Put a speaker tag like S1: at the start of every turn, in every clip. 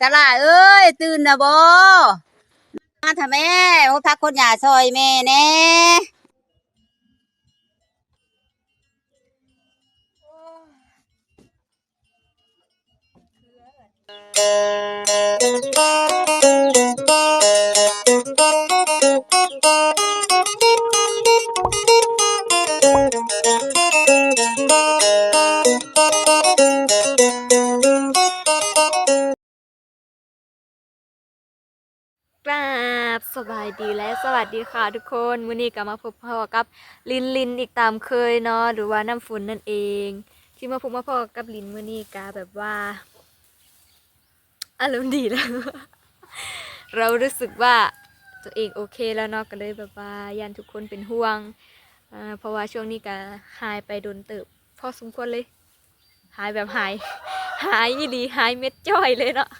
S1: สลาเอ้ย ตื่นนะบ่มาทำแม่โอ้พักคนหยาซอยแม่แน่
S2: กราบสบายดีและสวัสดีค่ะทุกคนมื้อนี้ก็มาพบพ่อกับลินลินอีกตามเคยเนาะหรือว่าน้ำฝนนั่นเอง ที่มาพบมาพ่อกับลินมื้อนี้ก็แบบว่าอารมณ์ดีแล้ว เรารู้สึกว่าตัวเองโอเคแล้วเนาะก็เลยแบบว่ายันทุกคนเป็นห่วงเพราะว่าช่วงนี้ก็หายไปโดนเติบพอสมควรเลย หายแบบหาย หายอีหลีหายเม็ดจ้อยเลยเนาะ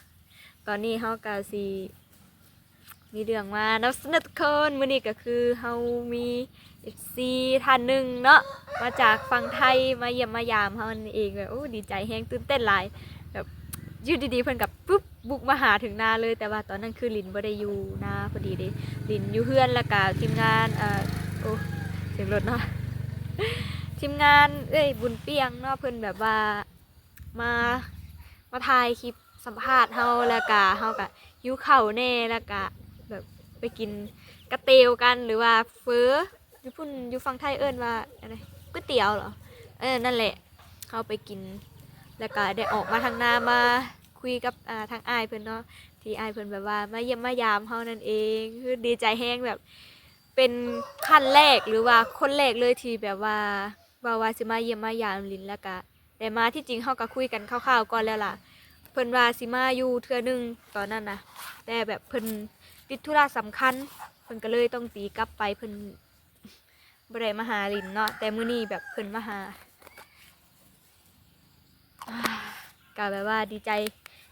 S2: ตอนนี้เฮากะสิ มีเรื่องมานำเสนอทุกคนมื้อนี้ก็คือเฮามี FC ท่านหนึ่งเนาะมาจากฝั่งไทยมาเยี่ยมมายามเฮานั่นเองแบบโอ้ดีใจแฮงตื่นเต้นหลายแบบอยืดดีๆเพิ่นกับปุ๊บบุกมาหาถึงหน้าเลย แต่ว่าตอนนั้นคือลินบ่ได้อยู่หน้าพอดีเด้ลินอยู่เฮือนแล้วก็ทีมงานเอ่อโอ้เสียงรถเนาะทีมงานเอ้ยบุญเปียงเนาะเพิ่นแบบว่ามามาถ่ายคลิปสัมภาษณ์เฮาแล้วก็เฮาก็หิวข้าแน่แล้วก็แบบ ไปกินกระเตวกันหรือว่าเฟออยู่พุ่นอยู่ฝั่งไทยเอิ้นว่าอะไรก๋วยเตี๋ยวเหรอเออนั่นแหละเขาไปกิน แล้วก็ได้ออกมาทางหน้ามาคุยกับอ่าทางอ้ายเพิ่นเนาะที่อ้ายเพิ่นแบบว่ามาเยี่ยมมายามเฮานั่นเองคือดีใจแฮงแบบ เป็นขั้นแรกหรือว่าคนแรกเลยที่แบบว่าว่าว่าสิมาเยี่ยมมายามลินแล้วก็แต่มาที่จริงเฮาก็คุยกันคร่าวๆก่อนแล้วล่ะเพิ่นว่าสิมาอยู่เทื่อหนึงตอนนั้นนะแต่แบบเพิ่น ติดธุระสำคัญเพิ่นก็เลยต้องตีกลับไปเพิ่นบ่ได้มาหาลินเนาะแต่มื้อนี้แบบเพิ่นมาหาก็แบบว่าดีใจ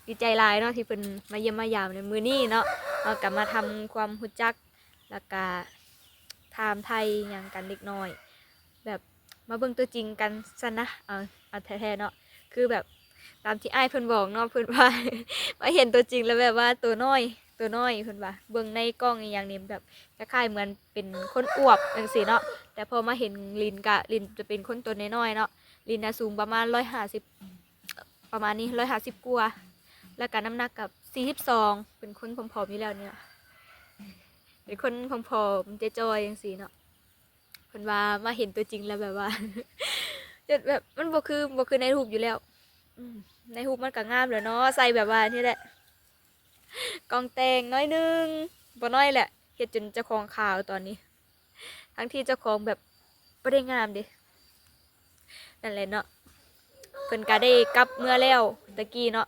S2: ดีใจหลายเนาะที่เพิ่นมาเยี่ยมมายามในมื้อนี้เนาะเราก็มาทำความรู้จักแล้วก็ถามไทยหยังกันเล็กน้อย แบบมาเบิ่งตัวจริงกันซะนะเอาเอาแท้ๆเนาะคือแบบตามที่อ้ายเพิ่นบอกเนาะเพิ่นว่ามาเห็นตัวจริงแล้วแบบว่าตัวน้อย ตัวน้อยเพิ่นว่าเบิ่งในกล้องอหย่างนี้แบบคล้ายๆเหมือนเป็นคนอวบจังซี่เนาะแต่พอมาเห็นลินกะลินจะเป็นคนตัวน้อยๆเนาะลินน่ะสูงประมาณ150ประมาณนี้150กว่าแล้วก็น้ำหนักกับ 42 เป็นคนผอมๆอยู่แล้วเนี่ยเป็นคนผอมๆเจจอยจังซี่เนาะเพิ่นว่ามาเห็นตัวจริงแล้วแบบว่าจะแบบมันบ่คือบ่คือในรูปอยู่แล้วอืในรูปมันก็งามแหล้วเนาะใส่แบบว่านี่แหละ กองแตงน้อยนึงบ่น้อยแหละเฮ็ดจนเจ้าของขาวตอนนี้ ทั้งที่เจ้าของแบบบ่ได้งามเด้นั่นแหละเนาะเพิ่นก็ได้กลับเมื่อแล้วตะกี้เนาะ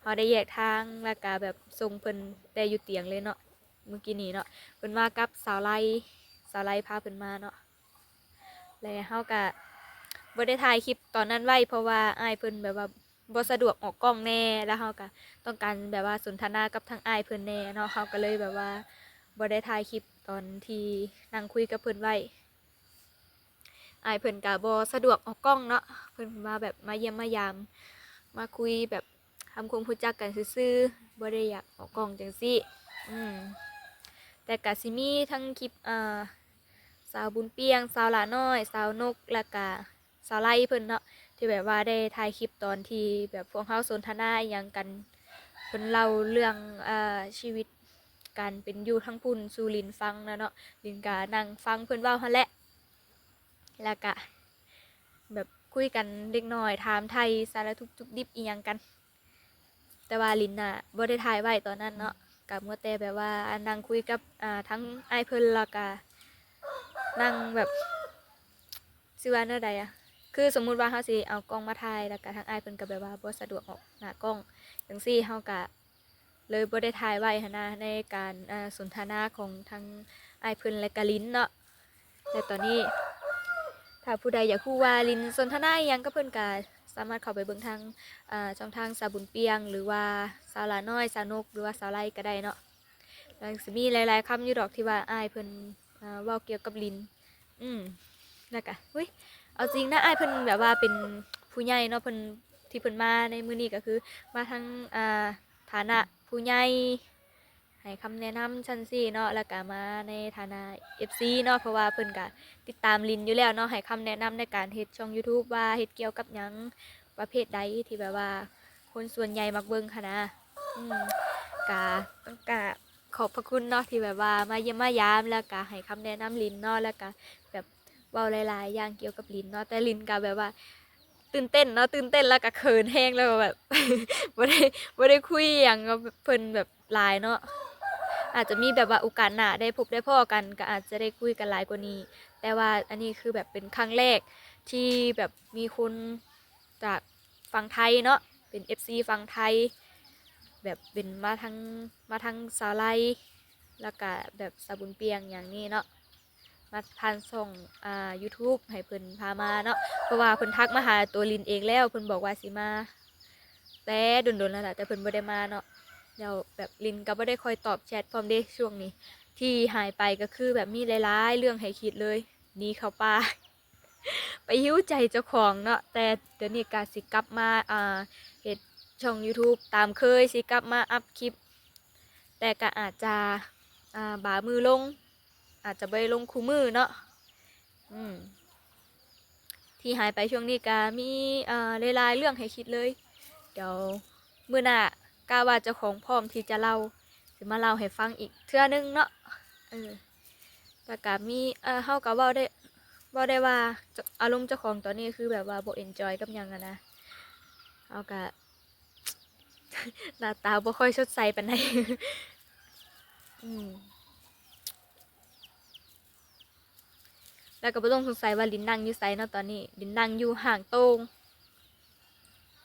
S2: เฮาได้แยกทางแล้วก็แบบส่งเพิ่นแต่อยู่เตียงเลยเนาะเมื่อกี้นี้เนาะเพิ่นมากับสาวไลสาวไลพาเพิ่นมาเนาะแล้วเฮาก็บ่ได้ถ่ายคลิปตอนนั้นไว้เพราะว่าอ้ายเพิ่นแบบว่า บ่สะดวกออกกล้องแน่แล้วเฮาก็ต้องการแบบว่าสนทนากับทางอ้ายเพิ่นแน่เนาะเขาก็เลยแบบว่าบ่ได้ถ่ายคลิปตอนที่นั่งคุยกับเพิ่นไว้อ้ายเพิ่นก็บ่สะดวกออกกล้องเนาะเพิ่นมาแบบมาเยี่ยมมายาม มาคุยแบบทำความรู้จักกันซื่อๆบ่ได้อยากออกกล้องจังซี่อืมแต่ก็สิมีทั้งคลิปอ่าสาวบุญเปียงสาวหลาน้อย สาวนกแล้วก็สาวไล่เพิ่นเนาะ ที่แบบว่าได้ถ่ายคลิปตอนที่แบบพวกเขาสนทนาอย่างกันเพิ่นเล่าเรื่องอ่อชีวิตการเป็นอยู่ทั้งพุ่นสูลินฟังนะเนาะลินกานั่งฟังเพิ่นเว้าหั่นแหละแล้วก็แบบคุยกันเล็กน้อยถามไทยสารทุกข์ทุกดิบอีหยังกัน แต่ว่าลินน่ะบ่ได้ถ่ายไว้ตอนนั้นเนาะกับเมื่อแต่แบบว่านั่งคุยกับอ่าทั้งไอเพิ่นแล้วก็นั่งแบบชื่อว่าเนื้อใดอะ คือสมมุติว่าเฮาสิเอากล้องมาถ่ายแล้วก็ทางอ้ายเพิ่นก็แบบว่าบ่สะดวกออกหน้ากล้องจังซี่เฮาก็เลยบ่ได้ถ่ายไว้หันนะในการอ่าสนทนาของทางอ้ายเพิ่นและก็ลิ้นเนาะแต่ตอนนี้ ถ้าผู้ใดอยากรู้ว่าลิ้นสนทนาอิหยังก็เพิ่นก็สามารถเข้าไปเบิ่งทางอ่าช่องทางสาบุญเปียง หรือว่าสาวลาน้อยสาวนก หรือว่าสาวไล่ก็ได้เนาะแล้วสิมีหลายๆคำอยู่ดอกที่ว่าอ้ายเพิ่นอ่าเว้าเกี่ยวกับลิ้นอืมแล้วก็อุ้ย เอาจริงนะอ้ายเพิ่นแบบว่าเป็นผู้ใหญ่เนาะเพิ่นที่เพิ่นมาในมื้อนี้ก็คือ มาทั้งอ่าไทานะผู้ใหญ่ให้คำแนะนำชั้นสี่เนาะแล้วก็มาในฐานะ FC เนาะเพราะว่าเพิ่นก็ติดตามลินอยู่แล้วเนาะให้คำแนะนำในการเฮ็ดช่อง YouTube ว่าเฮ็ดเกี่ยวกับหยังประเภทใดที่แบบว่า คนส่วนใหญ่มักเบิ่งค่ะนะอืมก็ต้องกราบขอบพระคุณเนาะที่แบบว่ามาเยี่ยมมายามแล้วก็ให้คำแนะนำลินเนาะแล้วก็ เว้าหลายๆอย่างเกี่ยวกับลินเนาะแต่ลินก็แบบว่า ตื่นเต้นเนาะตื่นเต้นแล้วก็เขินแห้งแล้วแบบบ่ได้บ่ได้คุยหยังกับเพิ่นแบบหลายเนาะอาจจะมีแบบว่าโอกาสหน้าได้พบได้พ้อกันก็อาจจะได้คุยกันหลายกว่านี้ แต่ว่าอันนี้คือแบบเป็นครั้งแรกที่แบบมีคนจากฝั่งไทยเนาะเป็น FC ฝั่งไทย แบบเป็นมาทางมาทางสาไลแล้วก็แบบสาบุญเปียงอย่างนี้เนาะ มาผ่านส่งอ่า YouTube ให้เพิ่นพามาเนาะเพราะว่าเพิ่นทักมาหาตัวลินเองแล้วเพิ่นบอกว่าสิมา แต่โดนๆแล้วล่ะแต่เพิ่นบ่ได้มาเนาะเดี๋ยวแบบลินก็บ่ได้คอยตอบแชทพร้อมเด้ช่วงนี้ ที่หายไปก็คือแบบมีหลายๆ เรื่องให้คิดเลยหนีเข้าป่าไปหิ้วใจเจ้าของเนาะแต่เดี๋ยวนี้ก็สิกลับมาอ่าเฮ็ดช่อง YouTube ตามเคยสิกลับมาอัพคลิป แต่ก็อาจจะอ่าบามือลง อาจจะไปลงคู่มือเนาะอืมที่หายไปช่วงนี้ก็มีเอ่อหลายๆเรื่องให้คิดเลย เดี๋ยวมื้อหน้ากาว่าเจ้าของพร้อมที่จะเล่าจะมาเล่าให้ฟังอีกเทื่อนึงเนาะเออแต่ก็มีเอ่อเฮาก็เว้าได้เว้าได้ว่าเจ้าอารมณ์เจ้าของตอนนี้คือแบบว่าบ่เอนจอยกับหยังอะนะเฮาก็หน้าตาบ่ค่อยสดใสปานใดอืม แล้วก็บ่ต้องสงสัยว่าลินนั่งอยู่ไสเนาะตอนนี้ ลินนั่งอยู่ห่างโตง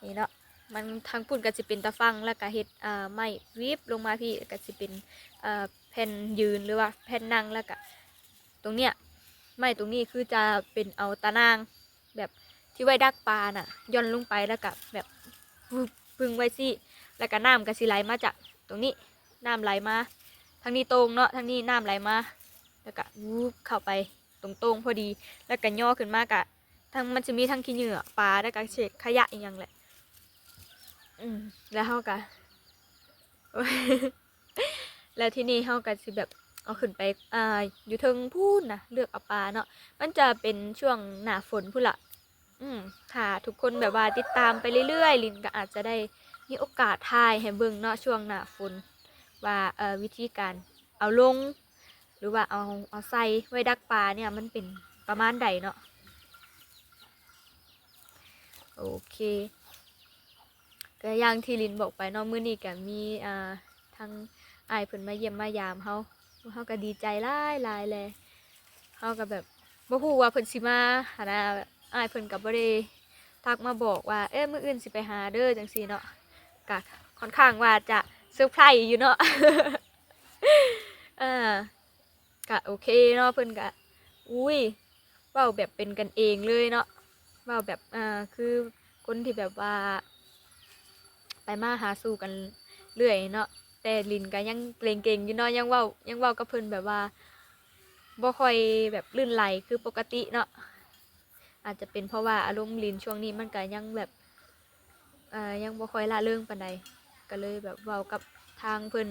S2: นี่เนาะมันทางปุ่นก็สิเป็นตะฟังแล้วก็เฮ็ดอ่าไม้วีบลงมาพี่ก็สิเป็นอ่าแผ่นยืนหรือว่าแผ่นนั่งแล้วก็ตรงเนี้ยไม้ตรงนี้คือจะเป็นเอาตะนางแบบที่ไว้ดักปลาน่ะย่อนลงไปแล้วก็แบบวึบพึ่งไว้สิแล้วก็น้ำก็สิไหลมาจากตรงนี้น้ำไหลมาทางนี้ตรงเนาะทางนี้น้ำไหลมาแล้วก็วูบเข้าไป ตรงๆพอดี แล้วก็ย่อขึ้นมากะทั้งมันจะมีทั้งขี้เหงื่อปลาแล้วก็เศษขยะอีกอย่างแหละ อืมแล้วเฮาก็แล้วที่นี่เฮาก็สิแบบเอาขึ้นไปอ่าอยู่เทิงพูนนะเลือกเอาปลาเนาะมันจะเป็นช่วงหน้าฝนพุ่นละอืมค่ะ ทุกคนแบบว่าติดตามไปเรื่อยๆ ลินก็อาจจะได้มีโอกาสถ่ายให้เบิ่งเนาะช่วงหน้าฝนว่าเอ่อวิธีการเอาลง หรือว่าเอาเอาใส่ไว้ดักปลาเนี่ยมันเป็นประมาณใดเนาะโอเคก็อย่างที่ลินบอกไปเนาะมื้อนี้ก็มีอ่าทางอ้ายเพิ่นมาเยี่ยมมายามเฮาเฮาก็ดีใจหลายหลายเลยเฮาก็แบบบ่ฮู้ว่าเพิ่นสิมาหันะอ้ายเพิ่นก็บ่ได้ทักมาบอกว่าเอ้ยมื้ออื่นสิไปหาเด้อจังซี่เนาะก็ค่อนข้างว่าจะเซอร์ไพรส์อยู่เนาะอ่า กะโอเคเนาะเพิ่นกะ อุ้ยเว้าแบบเป็นกันเองเลยเนาะเว้าแบบอ่าคือคนที่แบบว่า ไปมาหาสู่กันเรื่อยเนาะแต่ลินก็ยังเกรงเก่งอยู่เนาะยังเว้ายังเว้ากับเพิ่นแบบว่าบ่ค่อยแบบลื่นไหลคือปกติเนาะอาจจะเป็นเพราะว่าอารมณ์ลินช่วงนี้มันก็ยังแบบอ่ายังบ่ค่อยละเริงปานใดก็เลยแบบเว้ากับทางเพิ่น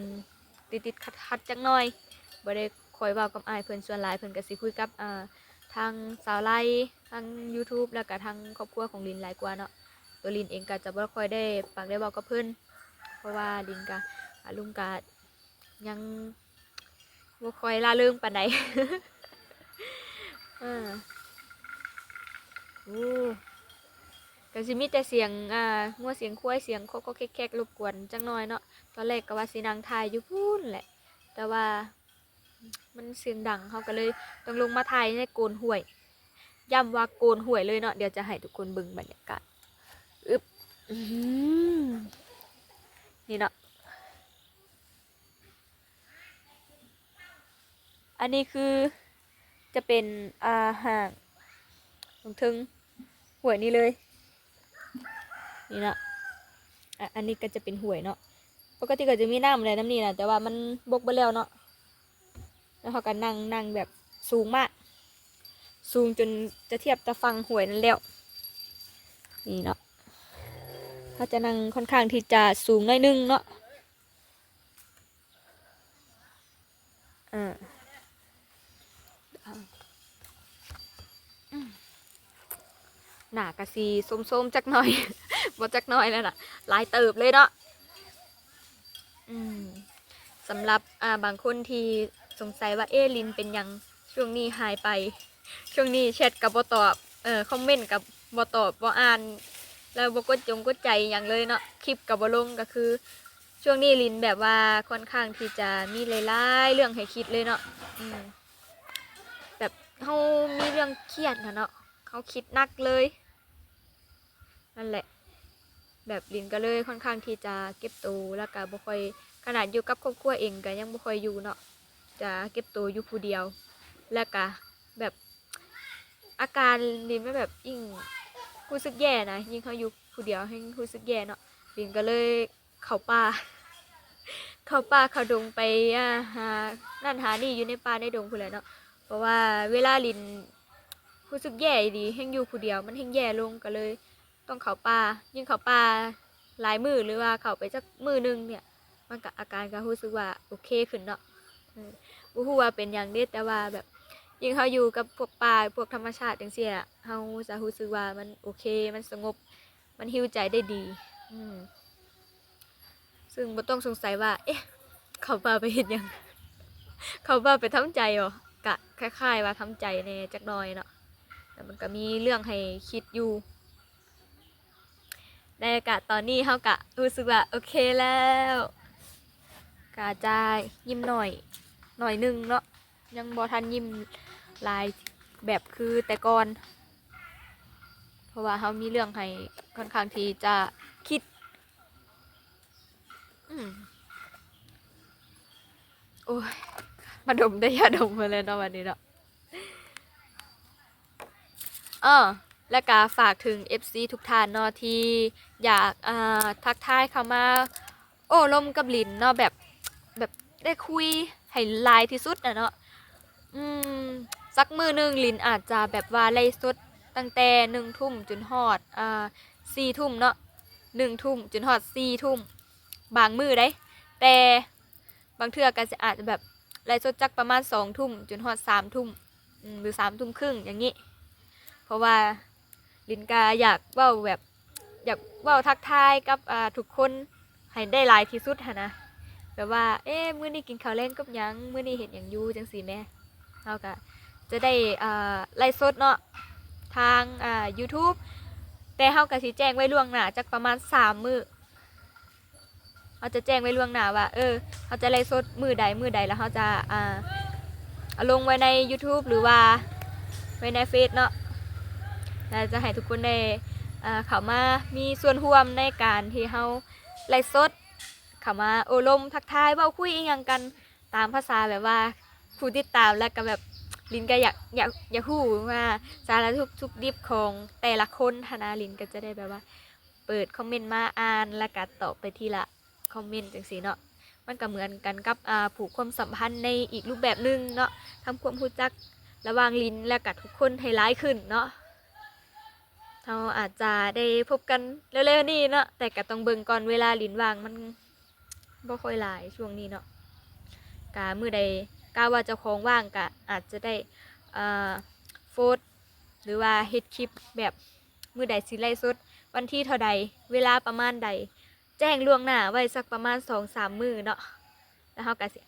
S2: ติดๆขัดๆจักหน่อยบ่ได้ คอยเว้ากับอ้ายเพิ่นส่วนหลายเพิ่นก็สิคุยกับอ่าทางสาวไลทาง YouTube แล้วก็ทางครอบครัวของลินหลายกว่าเนาะตัวลินเองก็จะบ่ค่อยได้ปากได้เว้ากับเพิ่นเพราะว่าลินก็อารุมก็ยังบ่ค่อยล่าเริงปานใดอ่าโอ้ก็สิมีแต่เสียงอ่างัวเสียงควายเสียงคอกๆแคกๆรบกวนจังน้อยเนาะตอนแรกก็ว่าสินั่งถ่ายอยู่พู้นแหละ แต่ว่า มันเสียงดังเขาก็เลยต้องลงมาถ่ายในโกนห่วยย้ำว่าโกนห่วยเลยเนาะเดี๋ยวจะให้ทุกคนเบิ่งบรรยากาศอึบอื้อหือนี่เนาะอันนี้คือจะเป็นอาหารตรงทึงห่วยนี่เลยนี่เนาะอะอันนี้ก็จะเป็นห่วยเนาะปกติก็จะมีน้ำอะไรน้ำนี่นะแต่ว่ามันบกไปแล้วเนาะ แล้วเขาก็นั่งนั่งแบบสูงมาก สูงจนจะเทียบจะฟังหวยนั่นแล้ว นี่เนาะเขาจะนั่งค่อนข้างที่จะสูงหน่อยนึงเนาะอ่าหนากะซีส้มๆจักหน่อยบ่จักหน่อยแล้วนะลายเติบเลยเนาะสำหรับอ่าบางคนที่ สงสัยว่าเอลินเป็นยังช่วงนี้หายไป ช่วงนี้แชทกับบ่ตอบเออคอมเมนต์กับบ่ตอบบ่อ่าน แล้วบ่กดจงกดใจอย่างเลยเนาะคลิปกับบ่ลงก็คือ ช่วงนี้ลินแบบว่าค่อนข้างที่จะมีหลายๆเรื่องให้คิดเลยเนาะอืมแบบเฮามีเรื่องเครียดนะเนาะเขาคิดหนักเลย นั่นแหละ แบบลินก็เลยค่อนข้างที่จะเก็บตัวแล้วก็บ่ค่อยขนาดอยู่กับครอบครัวเองก็ยังบ่ค่อยอยู่เนาะ จะเก็บตัวอยู่ผู้เดียว แล้วก็แบบอาการลินไม่แบบยิ่งรู้สึกแย่นะยิ่งเขาอยู่ผู้เดียวให้รู้สึกแย่เนาะลินก็เลยเข้าป่า เข้าป่าเข้าดงไปหานั่นหานี่อยู่ในป่าในดงพู้นแหละเนาะเพราะว่าเวลาลินรู้สึกแย่ดีแห้งอยู่ผู้เดียวมันแห้งแย่ลงก็เลย ต้องเขาป่ายิ่งเขาป่าหลายมือหรือว่าเขาไปจักมือหนึงเนี่ย มันก็อาการก็รู้สึกว่าโอเคขึ้นเนาะ บ่ฮู้ว่าเป็นอย่างเด็ดแต่ว่าแบบยิ่งเขาอยู่กับพวกป่าพวกธรรมชาติจังซี่อะเฮาจะรู้สึกว่ามันโอเค มันสงบ มันฮีลใจได้ดี อืมซึ่งบ่ต้องสงสัยว่า เอ๊ะ เขาป่าไปเฮ็ดหยัง เขาป่าไปทำใจเหรอกะคล้ายๆว่าทำใจแน่จักหน่อยเนาะแต่มันก็มีเรื่องให้คิดอยู่ในอากาศตอนนี้เขากะรู้สึกว่าโอเคแล้ว กาจายยิ้มหน่อย หน่อยหนึงเนาะยังบอทันยิ้มลายแบบคือแต่ก่อน เพราะว่าเขามีเรื่องให้ค่อนข้างที่จะคิดอโอ้ยมาดมได้ยาดมมาเลยเนาะวันนี้เนาะเออและก็ฝากถึง FC ทุกท่านเนาะที่อยากอ่าทักทายเข้ามา โอ้ลมกับลินเนาะแบบแบบได้คุย ให้ลายที่สุดนะเนาะอืมสักมือหนึ่งลินอาจจะแบบว่าไล่สุดตั้งแต่หนึ่งทุ่มจนฮอดอ่าสี่ทุ่มเนาะหนึ่งทุ่มจนฮอดสี่ทุ่มบางมือได้ แต่บางเทื่อก็จะอาจจะแบบไล่สดจักประมาณสองทุ่มจนฮอดสามทุ่มหรือสามทุ่มครึ่งอย่างนี้ เพราะว่าลินกาอยากว้าแบบอยากว้าทักทายกับอ่าทุกคนให้ได้หลายที่สุดนะ แบบว่า เอ๊ะมื้อนี้กินข้าวแรงกับหยังมื้อนี้เห็นหยังอยู่จังซี่แหม่เฮาก็จะได้อ่าไลฟ์สดเนาะทางอ่า YouTube แต่เฮาก็สิแจ้งไว้ล่วงหน้าจักประมาณ3มื้อเฮาจะแจ้งไว้ล่วงหน้าว่า เออเฮาจะไลฟ์สดมื้อใดมื้อใดแล้วเฮาจะอ่าลงไว้ใน YouTube หรือว่าไว้ในเฟซเนาะและจะให้ทุกคนได้เข้ามามีส่วนร่วมในการที่เฮาไลฟ์สด เข้ามาโอลมทักทายเว้าคุยอีหยังกันตามภาษาแบบว่าผู้ติดตามแล้วก็แบบลินก็อยากอยากอยากฮู้ว่าสารทุกทุกดิบของแต่ละคนธนาลินก็จะได้แบบว่า เปิดคอมเมนต์มาอ่านแล้วก็ตอบไปทีละคอมเมนต์จังซี่เนาะมันก็เหมือนกันกับอ่าผูกความสัมพันธ์ในอีกรูปแบบหนึงเนาะทำความรู้จักระว่างลินและกับทุกคนให้ร้ายขึ้นเนาะเราอาจจะได้พบกันเร็วๆนี้เนาะแต่ก็ต้องเบิ่งก่อนเวลาลินว่างมัน บ่ค่อยหลายช่วงนี้เนาะกะมือใดกาว่าเจ้าของว่างกะอาจจะได้อ่าโฟดหรือว่าเฮ็ดคลิปแบบมือใดสิไลฟ์สดวันที่เท่าใดเวลาประมาณใด แจ้งล่วงหน้าไว้สักประมาณ2-3มือเนาะแล้วเฮาก็สิ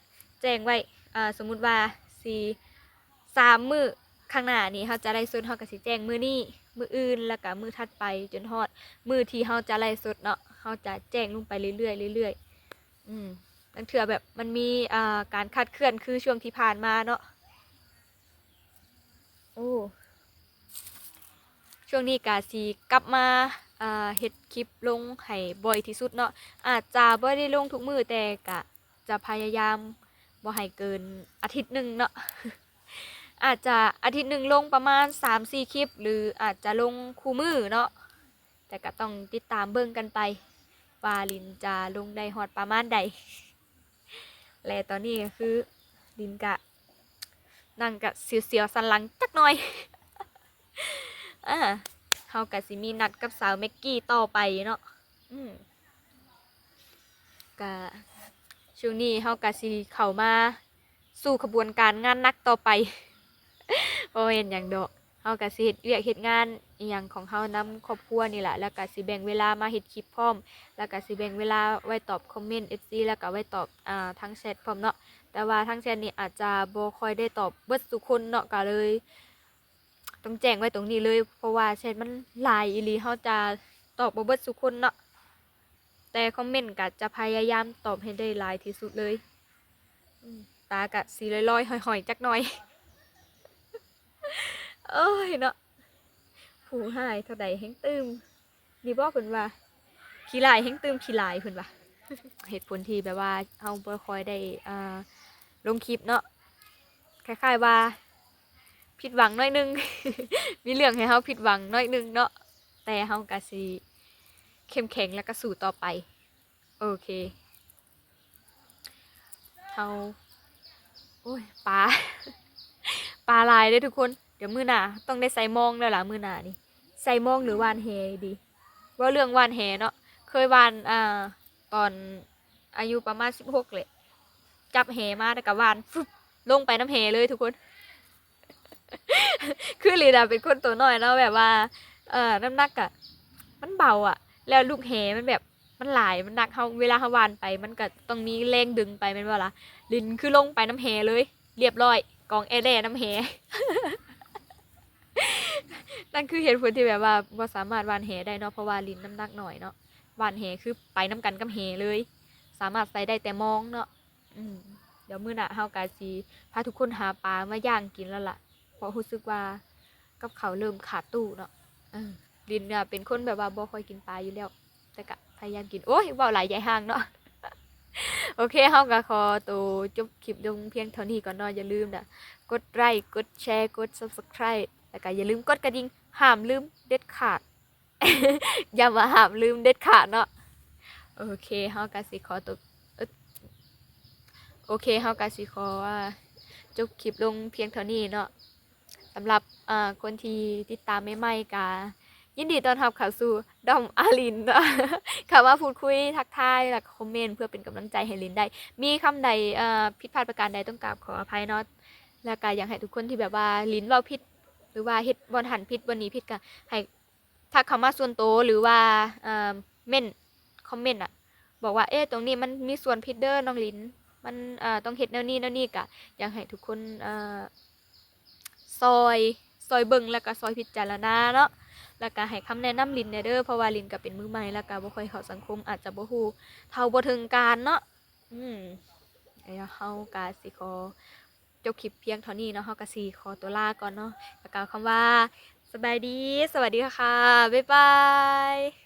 S2: แจ้งไว้อ่าสมมุติว่าสิสามมือข้างหน้านี้เฮาจะไลฟ์สดเฮาก็สิแจ้งมือนี้มืออื่นแล้วก็มือถัดไปจนฮอดมือที่เฮาจะไล่สดเนาะเฮาจะแจ้งลงไปเรื่อยๆเรื่อยๆ อืมตั้งเถื่อแบบมันมีอ่าการคาดเคลื่อนคือช่วงที่ผ่านมาเนาะโอ้ช่วงนี้กาสีกลับมาอ่าเฮ็ดคลิปลงให้บ่อยที่สุดเนาะอาจจะบ่ได้ลงทุกมือแต่กะจะพยายามบ่ให้เกินอาทิตย์หนึ่งเนาะอาจจะอาทิตย์หนึ่งลงประมาณ 3-4 คลิป หรืออาจจะลงคู่มือเนาะแต่ก็ต้องติดตามเบิ่งกันไป ว่าลินจะลงได้ฮอดประมาณใด และตอนนี้ก็คือ ลินกะ นั่งกะเสียวๆสันหลังจักหน่อยอ่าเฮากะสิมีนัดกับสาวเมกกี้ต่อไปเนาะอืมกะช่วงนี้เฮากะสิเข้ามาสู่ขบวนการงานนักต่อไปบ่เห็นหยังดอกเฮาก็สิเฮ็ดเวียกเฮ็ดงาน อีหยังของเฮานำครอบครัวนี่แหละแล้วก็สิแบ่งเวลามาเฮ็ดคลิปพร้อม แล้วก็สิแบ่งเวลาไว้ตอบคอมเมนต์ FC แล้วก็ไว้ตอบอ่าทั้งแชทพร้อมเนาะแต่ว่าทั้งแชทนี่อาจจะบ่ค่อยได้ตอบเบิดทุกคนเนาะก็เลยต้องแจ้งไว้ตรงนี้เลย เพราะว่าแชทมันหลายอีหลีเฮาจะตอบบ่เบิดทุกคนเนาะแต่คอมเมนต์ก็จะพยายามตอบให้ได้หลายที่สุดเลยตากะสีลอยๆหอยๆจักหน่อย เอ้ยเนาะ ผู้หายเท่าใดแฮงตืมนี่บ่เพิ่นว่าขี้ลายแฮงตืมขี้ลายเพิ่นว่าเหตุผลที่แบบว่าเฮาบ่ค่อยได้อ่าลงคลิปเนาะคล้ายๆว่าผิดหวังน้อยนึง มีเรื่องให้เฮาผิดหวังน้อยนึงเนาะแต่เฮาก็สิเข้มแข็งแล้วก็สู้ต่อไป โอเคเฮาโอ้ยปลาปลาลายเด้ทุกคน เดี๋ยวมือหน้าต้องได้ใส่มองแล้วล่ะมือหน้านี่ ใส่มองหรือวานแหดีว่าเรื่องวานแหเนาะเคยวานอ่าตอนอายุประมาณ16เลยจับแหมาแล้วก็วานฟึบลงไปน้ำแหเลยทุกคน คือลีดาเป็นคนตัวน้อยเนาะแบบว่า เอ่อน้ำหนักอะมันเบาอะแล้วลูกแหมันแบบมันหลายมันหนักเขาเวลาเขาวานไป มันก็ต้องมีแรงดึงไปมันว่าล่ะลินคือลงไปน้ำแหเลย เรียบร้อยกองแอร์แด่น้ำแห นั่นคือเหตุผลที่แบบว่าบ่สามารถวานแหได้เนาะเพราะว่าลินน้ำหนักหน่อยเนาะวานแหคือไปน้ำกันกับแหเลย สามารถใส่ได้แต่มองเนาะอืมเดี๋ยวมื้อหน้าเฮากาสิพาทุกคนหาปลามาย่างกินแล้วล่ะเพราะรู้สึกว่ากับเขาเริ่มขาดตู้เนาะเออลินเนี่ยเป็นคนแบบว่าบ่ค่อยกินปลาอยู่แล้ว แต่ก็พยายามกินโอ้ยเว้าหลายใหญ่ห่างเนาะโอเคเฮาก็ขอตัวจบคลิปลงเพียงเท่านี้ก่อนเนาะอย่าลืมนะกดไลค์กดแชร์กด Subscribe แล้วก็อย่าลืมกดกระดิ่งห้ามลืมเด็ดขาด อย่ามาห้ามลืมเด็ดขาดเนาะโอเคเฮาก็สิขอตัวเอ้ยโอเคเฮาก็สิขอว่าจบคลิปลงเพียงเท่านี้เนาะสำหรับอ่าคนที่ติดตามใหม่ๆกายินดีต้อนรับเข้าสู่ดอมอาลินเนาะเข้ามาพูดคุยทักทายแล้วก็คอมเมนต์เพื่อเป็นกำลังใจให้ลินได้ มีคำใดผิดพลาดประการใดต้องกราบขออภัยเนาะแล้วก็อยากให้ทุกคนที่แบบว่าลินเว้าผิด หรือว่าเฮ็ดบนหันผิดบนนี้ผิดก็ให้ทักเข้ามาส่วนโตหรือว่าเอ่อเม่นคอมเมนต์อะบอกว่าเอ๊ะตรงนี้มันมีส่วนผิดเด้อน้องลินมันเอ่อต้องเฮ็ดแนวนี้แนวนี้ก็อยากให้ทุกคนเอ่อซอยซอยเบิ่งแล้วก็ซอยพิจารณาเนาะแล้วก็ให้คำแนะนำลินแหน่เด้อเพราะว่าลินก็เป็นมือใหม่แล้วก็บ่ค่อยเข้าสังคมอาจจะบ่ฮู้เท่าบ่ถึงการเนาะอืมเดี๋ยวเฮาก็สิขอ จบคลิปเพียงเท่านี้เนาะเฮากะสีขอตัวลาก่อนเนาะประกล่าวคำว่าสบายดี สวัสดีค่ะ บ๊ายบาย